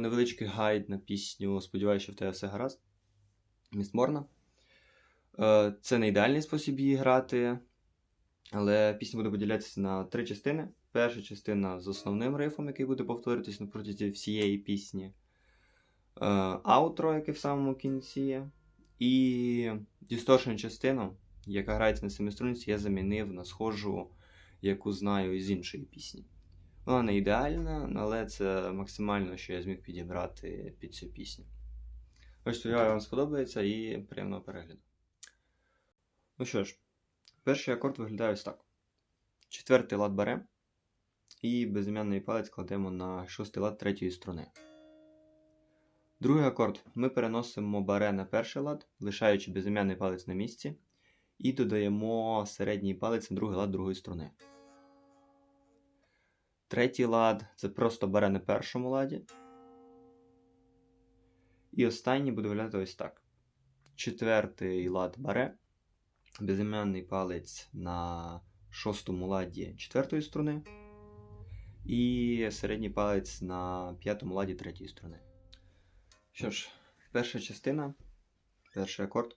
невеличкий гайд на пісню. Сподіваюся, що в тебе все гаразд. Міст Морна. Е, Це не ідеальний спосіб її грати, але пісня буде поділятися на три частини. Перша частина з основним рифом, який буде повторюватись на протязі всієї пісні. Е, Аутро, яке в самому кінці. І дісторшн частину, яка грається на семиструнці, я замінив на схожу, яку знаю із іншої пісні. Вона не ідеальна, але це максимально, що я зміг підібрати під цю пісню. Ось сподіваюся, вам сподобається і приємного перегляду. Ну що ж, перший акорд виглядає ось так. Четвертий лад беремо і безім'яний палець кладемо на шостий лад третьої струни. Другий акорд ми переносимо баре на перший лад, лишаючи безім'яний палець на місці, і додаємо середній палець на другий лад другої струни. Третій лад це просто баре на першому ладі. І останній буде виглядати ось так. Четвертий лад баре, безім'яний палець на шостому ладі четвертої струни, і середній палець на п'ятому ладі третьої струни. Що ж, перша частина, перший акорд.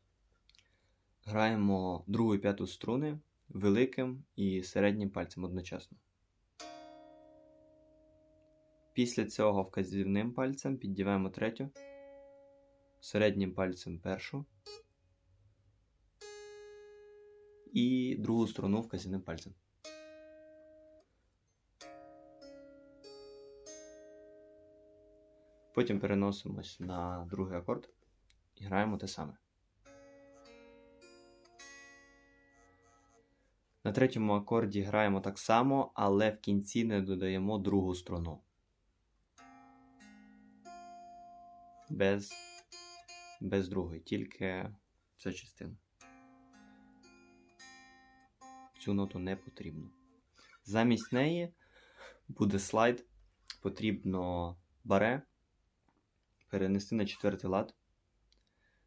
Граємо другу і п'яту струни великим і середнім пальцем одночасно. Після цього вказівним пальцем піддіваємо третю, середнім пальцем першу і другу струну вказівним пальцем. Потім переносимось на другий акорд і граємо те саме. На третьому акорді граємо так само, але в кінці не додаємо другу струну. Без, без другої, тільки ця частина. Цю ноту не потрібно. Замість неї буде слайд, потрібно баре перенести на четвертий лад,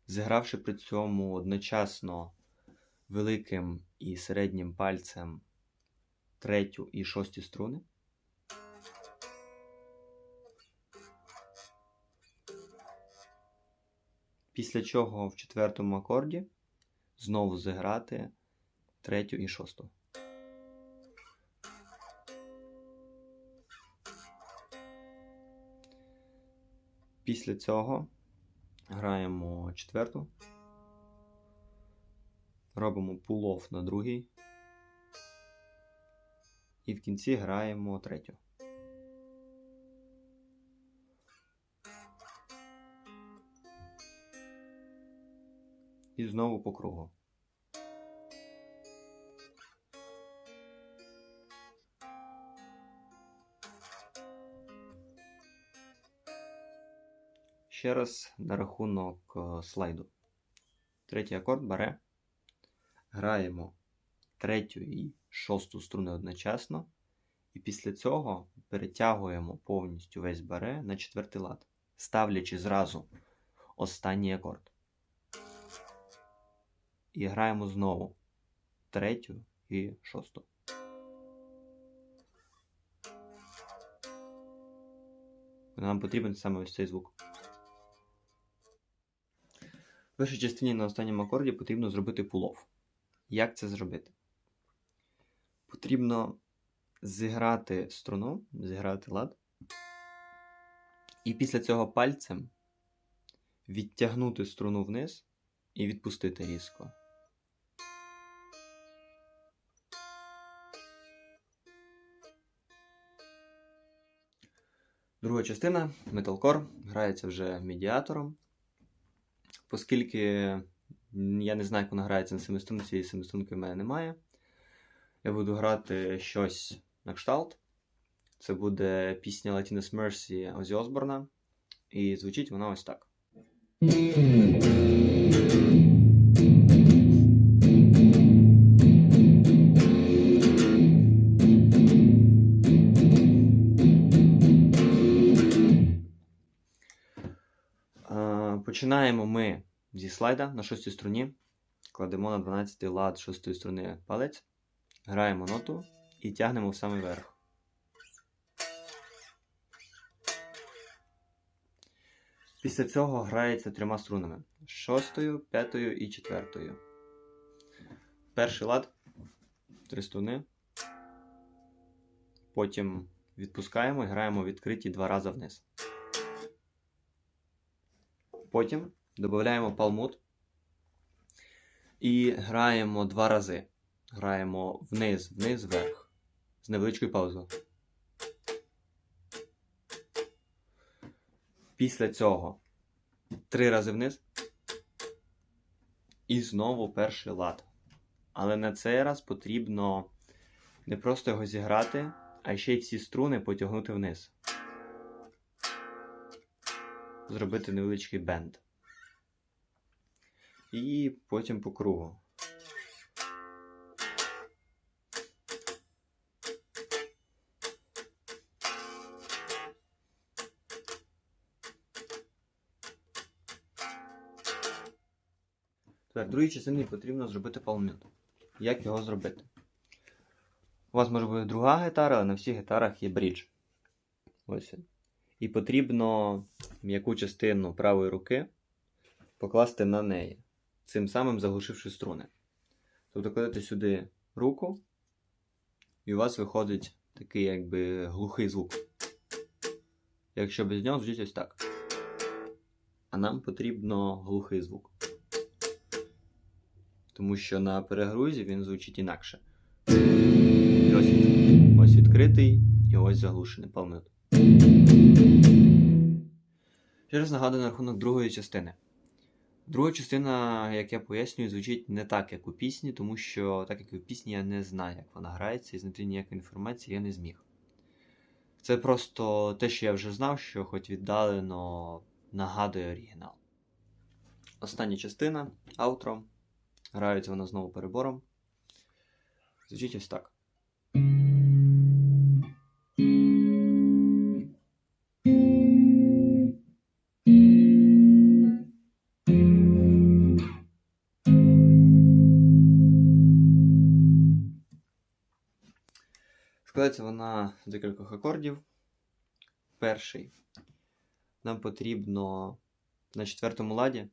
зігравши при цьому одночасно великим і середнім пальцем третю і шості струни. Після чого в четвертому акорді знову зіграти третю і шосту. Після цього граємо четверту, робимо пулов на другий, і в кінці граємо третю. І знову по кругу. Ще раз на рахунок е, слайду. Третій акорд бере. Граємо третю і шосту струни одночасно. І після цього перетягуємо повністю весь баре на четвертий лад, ставлячи зразу останній акорд. І граємо знову третю і шосту. Нам потрібен саме ось цей звук. В першій частині на останньому акорді потрібно зробити пулов. Як це зробити? Потрібно зіграти струну, зіграти лад. І після цього пальцем відтягнути струну вниз і відпустити різко. Друга частина металкор грається вже медіатором. Оскільки я не знаю, як вона грається на семиструнці, і семиструнки в мене немає. Я буду грати щось на кшталт. Це буде пісня Latинus Mercy Озі Осборна. І звучить вона ось так. Починаємо ми зі слайда на шостій струні. Кладемо на 12 лад шостої струни палець, граємо ноту і тягнемо в самий верх. Після цього грається трьома струнами: шостою, п'ятою і четвертою. Перший лад три струни. Потім відпускаємо і граємо відкриті два рази вниз. Потім додаємо палмут і граємо два рази. Граємо вниз, вниз, вверх. З невеличкою паузою. Після цього три рази вниз. І знову перший лад. Але на цей раз потрібно не просто його зіграти, а ще й всі струни потягнути вниз. Зробити невеличкий бенд. І потім по кругу. Тепер другій частині потрібно зробити палмют. Як його зробити? У вас може бути друга гітара, але на всіх гітарах є брідж. Ось. І потрібно м'яку частину правої руки покласти на неї, цим самим заглушивши струни. Тобто кладете сюди руку, і у вас виходить такий якби глухий звук. Якщо без нього звучить ось так. А нам потрібно глухий звук. Тому що на перегрузі він звучить інакше. Ось, ось відкритий і ось заглушений палмют. Ще раз нагадую на рахунок другої частини. Друга частина, як я пояснюю, звучить не так, як у пісні, тому що, так як і в пісні, я не знаю, як вона грається, і знайти ніякої інформації я не зміг. Це просто те, що я вже знав, що хоч віддалено нагадує оригінал. Остання частина аутро. Грається вона знову перебором. Звучить ось так. Складається вона з декількох акордів. Перший. Нам потрібно на четвертому ладі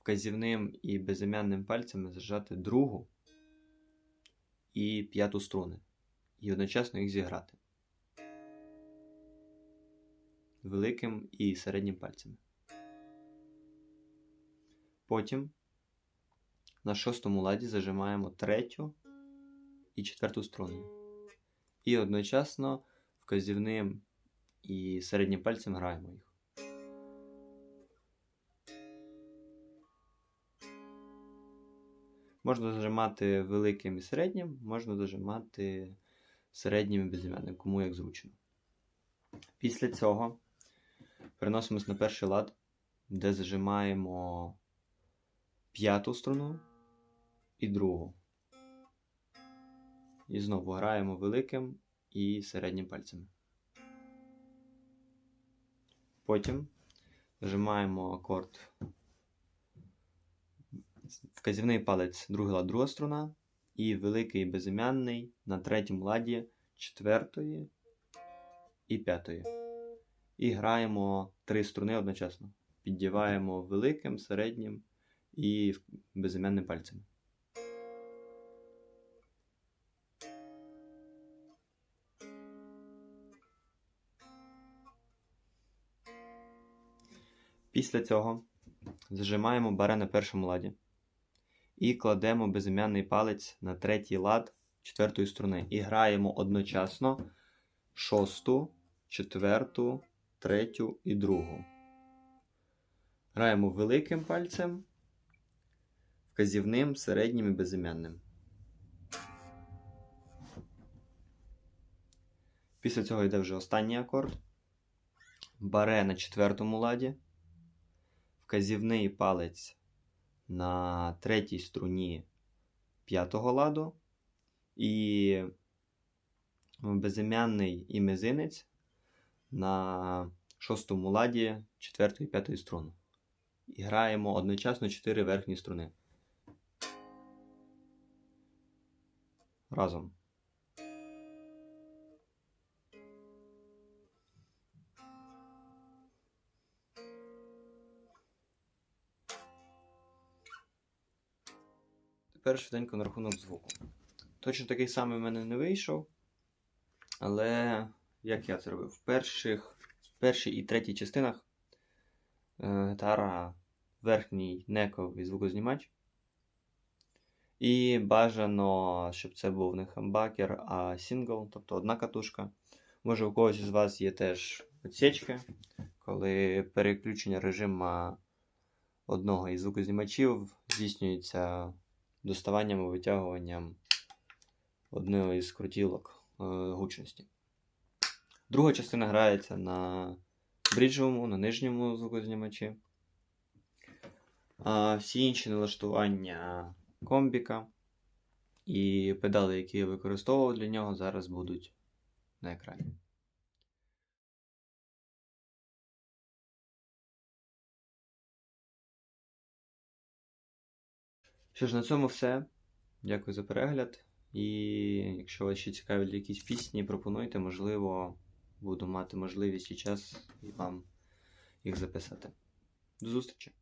вказівним і безім'янним пальцями зажати другу і п'яту струни. І одночасно їх зіграти. Великим і середнім пальцями. Потім на шостому ладі зажимаємо третю і четверту струни. І одночасно вказівним і середнім пальцем граємо їх. Можна зажимати великим і середнім, можна зажимати середнім і безім'янним, кому як зручно. Після цього переносимось на перший лад, де зажимаємо п'яту струну і другу. І знову граємо великим і середнім пальцями. Потім нажимаємо акорд вказівний палець другий лад, друга струна, і великий безім'янний на третьому ладі четвертої і п'ятої. І граємо три струни одночасно. Піддіваємо великим, середнім і безім'янним пальцем. Після цього зажимаємо баре на першому ладі і кладемо безім'яний палець на третій лад четвертої струни. І граємо одночасно шосту, четверту, третю і другу. Граємо великим пальцем, вказівним, середнім і безім'янним. Після цього йде вже останній акорд. Баре на четвертому ладі, вказівний палець на третій струні п'ятого ладу і безім'яний і мизинець на шостому ладі четвертої і п'ятої струни. І граємо одночасно чотири верхні струни. Разом. Тепер швиденько на рахунок звуку. Точно такий самий в мене не вийшов. Але як я це робив? В перших, в першій і третій частинах е, гітара верхній нековий звукознімач. І бажано, щоб це був не хамбакер, а сингл, тобто одна катушка. Може, у когось із вас є теж відсічки, коли переключення режиму одного із звукознімачів здійснюється доставанням і витягуванням одного із крутілок е, гучності. Друга частина грається на бріджовому, на нижньому звукознімачі. А всі інші налаштування комбіка і педали, які я використовував для нього, зараз будуть на екрані. Що ж, на цьому все. Дякую за перегляд. І якщо вас ще цікавлять якісь пісні, пропонуйте, можливо, буду мати можливість і час і вам їх записати. До зустрічі!